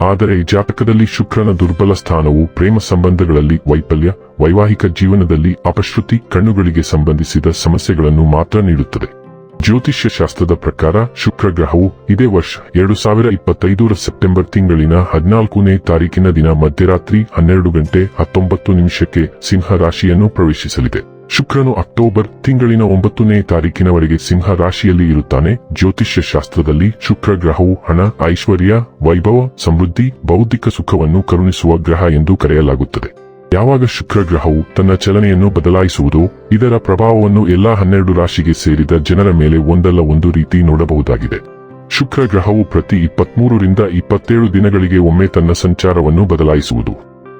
ಆದರೆ ಜಾತಕದಲ್ಲಿ ಶುಕ್ರನ ದುರ್ಬಲ ಸ್ಥಾನವು ಪ್ರೇಮ ಸಂಬಂಧಗಳಲ್ಲಿ ವೈಫಲ್ಯ, ವೈವಾಹಿಕ ಜೀವನದಲ್ಲಿ ಅಪಶ್ರುತಿ, ಕಣ್ಣುಗಳಿಗೆ ಸಂಬಂಧಿಸಿದ ಸಮಸ್ಯೆಗಳನ್ನು ಮಾತ್ರ ನೀಡುತ್ತದೆ. ಜ್ಯೋತಿಷ್ಯ ಶಾಸ್ತ್ರದ ಪ್ರಕಾರ ಶುಕ್ರ ಗ್ರಹವು ಇದೇ ವರ್ಷ ಎರಡು ಸಾವಿರ ಇಪ್ಪತ್ತೈದರ ಸೆಪ್ಟೆಂಬರ್ ತಿಂಗಳಿನ ಹದಿನಾಲ್ಕನೇ ತಾರೀಕಿನ ದಿನ ಮಧ್ಯರಾತ್ರಿ ಹನ್ನೆರಡು ಗಂಟೆ ಹತ್ತೊಂಬತ್ತು ನಿಮಿಷಕ್ಕೆ ಸಿಂಹ ರಾಶಿಯನ್ನು ಪ್ರವೇಶಿಸಲಿದೆ. ಶುಕ್ರನು ಅಕ್ಟೋಬರ್ ತಿಂಗಳಿನ ಒಂಬತ್ತನೇ ತಾರೀಕಿನವರೆಗೆ ಸಿಂಹ ರಾಶಿಯಲ್ಲಿ ಇರುತ್ತಾನೆ. ಜ್ಯೋತಿಷ್ಯ ಶಾಸ್ತ್ರದಲ್ಲಿ ಶುಕ್ರ ಗ್ರಹವು ಹಣ, ಐಶ್ವರ್ಯ, ವೈಭವ, ಸಮೃದ್ಧಿ, ಬೌದ್ಧಿಕ ಸುಖವನ್ನು ಕರುಣಿಸುವ ಗ್ರಹ ಎಂದು ಕರೆಯಲಾಗುತ್ತದೆ. ಯಾವಾಗ ಶುಕ್ರ ಗ್ರಹವು ತನ್ನ ಚಲನೆಯನ್ನು ಬದಲಾಯಿಸುವುದು, ಇದರ ಪ್ರಭಾವವನ್ನು ಎಲ್ಲಾ ಹನ್ನೆರಡು ರಾಶಿಗೆ ಸೇರಿದ ಜನರ ಮೇಲೆ ಒಂದಲ್ಲ ಒಂದು ರೀತಿ ನೋಡಬಹುದಾಗಿದೆ. ಶುಕ್ರ ಗ್ರಹವು ಪ್ರತಿ ಇಪ್ಪತ್ಮೂರರಿಂದ ಇಪ್ಪತ್ತೇಳು ದಿನಗಳಿಗೆ ಒಮ್ಮೆ ತನ್ನ ಸಂಚಾರವನ್ನು ಬದಲಾಯಿಸುವುದು.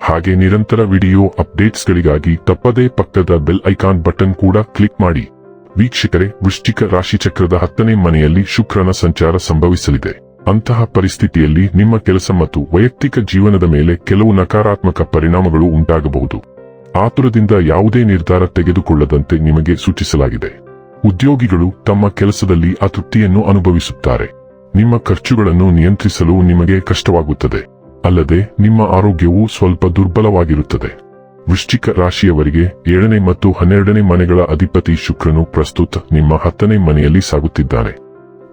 ಹಾಗೆ ನಿರಂತರ ವಿಡಿಯೋ ಅಪ್ಡೇಟ್ಸ್ಗಳಿಗಾಗಿ ತಪ್ಪದೇ ಪಕ್ಕದ ಬೆಲ್ ಐಕಾನ್ ಬಟನ್ ಕೂಡ ಕ್ಲಿಕ್ ಮಾಡಿ. ವೀಕ್ಷಕರೇ, ವೃಶ್ಚಿಕ ರಾಶಿಚಕ್ರದ ಹತ್ತನೇ ಮನೆಯಲ್ಲಿ ಶುಕ್ರನ ಸಂಚಾರ ಸಂಭವಿಸಲಿದೆ. ಅಂತಹ ಪರಿಸ್ಥಿತಿಯಲ್ಲಿ ನಿಮ್ಮ ಕೆಲಸ ಮತ್ತು ವೈಯಕ್ತಿಕ ಜೀವನದ ಮೇಲೆ ಕೆಲವು ನಕಾರಾತ್ಮಕ ಪರಿಣಾಮಗಳು ಉಂಟಾಗಬಹುದು. ಆತುರದಿಂದ ಯಾವುದೇ ನಿರ್ಧಾರ ತೆಗೆದುಕೊಳ್ಳದಂತೆ ನಿಮಗೆ ಸೂಚಿಸಲಾಗಿದೆ. ಉದ್ಯೋಗಿಗಳು ತಮ್ಮ ಕೆಲಸದಲ್ಲಿ ಅತೃಪ್ತಿಯನ್ನು ಅನುಭವಿಸುತ್ತಾರೆ. ನಿಮ್ಮ ಖರ್ಚುಗಳನ್ನು ನಿಯಂತ್ರಿಸಲು ನಿಮಗೆ ಕಷ್ಟವಾಗುತ್ತದೆ. ಅಲ್ಲದೆ ನಿಮ್ಮ ಆರೋಗ್ಯವು ಸ್ವಲ್ಪ ದುರ್ಬಲವಾಗಿರುತ್ತದೆ. ವೃಶ್ಚಿಕ ರಾಶಿಯವರಿಗೆ ಏಳನೇ ಮತ್ತು ಹನ್ನೆರಡನೇ ಮನೆಗಳ ಅಧಿಪತಿ ಶುಕ್ರನು ಪ್ರಸ್ತುತ ನಿಮ್ಮ ಹತ್ತನೇ ಮನೆಯಲ್ಲಿ ಸಾಗುತ್ತಿದ್ದಾರೆ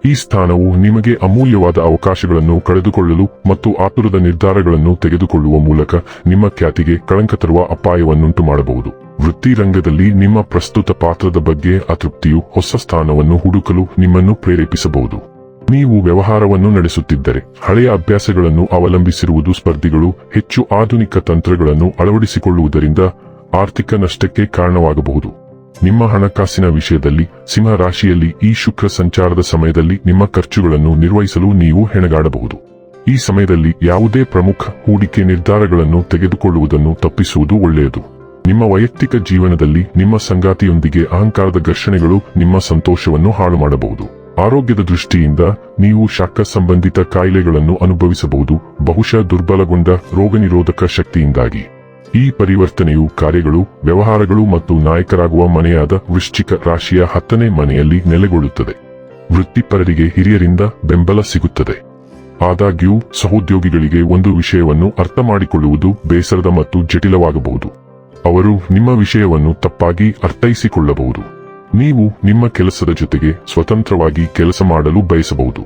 ಈ ಸ್ಥಾನವು ನಿಮಗೆ ಅಮೂಲ್ಯವಾದ ಅವಕಾಶಗಳನ್ನು ಕಳೆದುಕೊಳ್ಳಲು ಮತ್ತು ಆತುರದ ನಿರ್ಧಾರಗಳನ್ನು ತೆಗೆದುಕೊಳ್ಳುವ ಮೂಲಕ ನಿಮ್ಮ ಖ್ಯಾತಿಗೆ ಕಳಂಕ ತರುವ ಅಪಾಯವನ್ನುಂಟು ಮಾಡಬಹುದು. ವೃತ್ತಿರಂಗದಲ್ಲಿ ನಿಮ್ಮ ಪ್ರಸ್ತುತ ಪಾತ್ರದ ಬಗ್ಗೆ ಅತೃಪ್ತಿಯು ಹೊಸ ಸ್ಥಾನವನ್ನು ಹುಡುಕಲು ನಿಮ್ಮನ್ನು ಪ್ರೇರೇಪಿಸಬಹುದು. ನೀವು ವ್ಯವಹಾರವನ್ನು ನಡೆಸುತ್ತಿದ್ದರೆ ಹಳೆಯ ಅಭ್ಯಾಸಗಳನ್ನು ಅವಲಂಬಿಸಿರುವುದು ಸ್ಪರ್ಧಿಗಳು ಹೆಚ್ಚು ಆಧುನಿಕ ತಂತ್ರಗಳನ್ನು ಅಳವಡಿಸಿಕೊಳ್ಳುವುದರಿಂದ ಆರ್ಥಿಕ ನಷ್ಟಕ್ಕೆ ಕಾರಣವಾಗಬಹುದು. ನಿಮ್ಮ ಹಣಕಾಸಿನ ವಿಷಯದಲ್ಲಿ ಸಿಂಹ ರಾಶಿಯಲ್ಲಿ ಈ ಶುಕ್ರ ಸಂಚಾರದ ಸಮಯದಲ್ಲಿ ನಿಮ್ಮ ಖರ್ಚುಗಳನ್ನು ನಿರ್ವಹಿಸಲು ನೀವು ಹೆಣಗಾಡಬಹುದು. ಈ ಸಮಯದಲ್ಲಿ ಯಾವುದೇ ಪ್ರಮುಖ ಹೂಡಿಕೆ ನಿರ್ಧಾರಗಳನ್ನು ತೆಗೆದುಕೊಳ್ಳುವುದನ್ನು ತಪ್ಪಿಸುವುದು ಒಳ್ಳೆಯದು. ನಿಮ್ಮ ವೈಯಕ್ತಿಕ ಜೀವನದಲ್ಲಿ ನಿಮ್ಮ ಸಂಗಾತಿಯೊಂದಿಗೆ ಅಹಂಕಾರದ ಘರ್ಷಣೆಗಳು ನಿಮ್ಮ ಸಂತೋಷವನ್ನು ಹಾಳು ಮಾಡಬಹುದು ಆರೋಗ್ಯದ ದೃಷ್ಟಿಯಿಂದ ನೀವು ಶಾಖ ಸಂಬಂಧಿತ ಕಾಯಿಲೆಗಳನ್ನು ಅನುಭವಿಸಬಹುದು, ಬಹುಶಃ ದುರ್ಬಲಗೊಂಡ ರೋಗನಿರೋಧಕ ಶಕ್ತಿಯಿಂದಾಗಿ. ಈ ಪರಿವರ್ತನೆಯು ಕಾರ್ಯಗಳು, ವ್ಯವಹಾರಗಳು ಮತ್ತು ನಾಯಕರಾಗುವ ಮನೆಯಾದ ವೃಶ್ಚಿಕ ರಾಶಿಯ ಹತ್ತನೇ ಮನೆಯಲ್ಲಿ ನೆಲೆಗೊಳ್ಳುತ್ತದೆ. ವೃತ್ತಿಪರರಿಗೆ ಹಿರಿಯರಿಂದ ಬೆಂಬಲ ಸಿಗುತ್ತದೆ. ಆದಾಗ್ಯೂ, ಸಹೋದ್ಯೋಗಿಗಳಿಗೆ ಒಂದು ವಿಷಯವನ್ನು ಅರ್ಥ ಮಾಡಿಕೊಳ್ಳುವುದು ಬೇಸರದ ಮತ್ತು ಜಟಿಲವಾಗಬಹುದು. ಅವರು ನಿಮ್ಮ ವಿಷಯವನ್ನು ತಪ್ಪಾಗಿ ಅರ್ಥೈಸಿಕೊಳ್ಳಬಹುದು. ನೀವು ನಿಮ್ಮ ಕೆಲಸದ ಜೊತೆಗೆ ಸ್ವತಂತ್ರವಾಗಿ ಕೆಲಸ ಮಾಡಲು ಬಯಸಬಹುದು.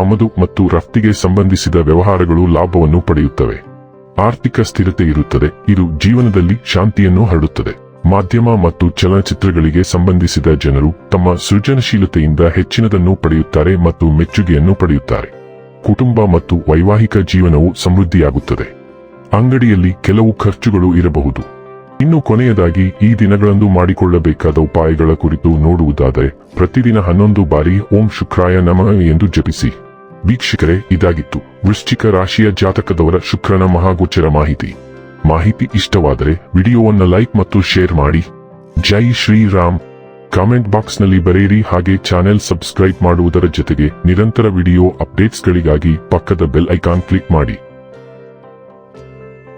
ಆಮದು ಮತ್ತು ರಫ್ತಿಗೆ ಸಂಬಂಧಿಸಿದ ವ್ಯವಹಾರಗಳು ಲಾಭವನ್ನು ಪಡೆಯುತ್ತವೆ. ಆರ್ಥಿಕ ಸ್ಥಿರತೆ ಇರುತ್ತದೆ. ಇದು ಜೀವನದಲ್ಲಿ ಶಾಂತಿಯನ್ನು ಹರಡುತ್ತದೆ. ಮಾಧ್ಯಮ ಮತ್ತು ಚಲನಚಿತ್ರಗಳಿಗೆ ಸಂಬಂಧಿಸಿದ ಜನರು ತಮ್ಮ ಸೃಜನಶೀಲತೆಯಿಂದ ಹೆಚ್ಚಿನದನ್ನು ಪಡೆಯುತ್ತಾರೆ ಮತ್ತು ಮೆಚ್ಚುಗೆಯನ್ನು ಪಡೆಯುತ್ತಾರೆ. ಕುಟುಂಬ ಮತ್ತು ವೈವಾಹಿಕ ಜೀವನವು ಸಮೃದ್ಧಿಯಾಗುತ್ತದೆ. ಅಂಗಡಿಯಲ್ಲಿ ಕೆಲವು ಖರ್ಚುಗಳು ಇರಬಹುದು. ಇನ್ನು ಕೊನೆಯದಾಗಿ ಈ ದಿನಗಳಂದು ಮಾಡಿಕೊಳ್ಳಬೇಕಾದ ಉಪಾಯಗಳ ಕುರಿತು ನೋಡುವುದಾದರೆ, ಪ್ರತಿದಿನ ಹನ್ನೊಂದು ಬಾರಿ ಓಂ ಶುಕ್ರಾಯ ನಮ ಎಂದು ಜಪಿಸಿ. ವೀಕ್ಷಕರೇ, ಇದಾಗಿತ್ತು. ವೃಶ್ಚಿಕ ರಾಶಿಯ ಜಾತಕದವರ ಶುಕ್ರನ ಮಹಾಗೋಚರ ಮಾಹಿತಿ. ಮಾಹಿತಿ ಇಷ್ಟವಾದರೆ ವಿಡಿಯೋವನ್ನು ಲೈಕ್ ಮತ್ತು ಶೇರ್ ಮಾಡಿ. ಜೈ ಶ್ರೀರಾಮ್. ಕಾಮೆಂಟ್ ಬಾಕ್ಸ್ನಲ್ಲಿ ಬರೆಯಿರಿ ಹಾಗೆ ಚಾನೆಲ್ ಸಬ್ಸ್ಕ್ರೈಬ್ ಮಾಡುವುದರ ಜೊತೆಗೆ ನಿರಂತರ ವಿಡಿಯೋ ಅಪ್ಡೇಟ್ಸ್ಗಳಿಗಾಗಿ ಪಕ್ಕದ ಬೆಲ್ ಐಕಾನ್ ಕ್ಲಿಕ್ ಮಾಡಿ.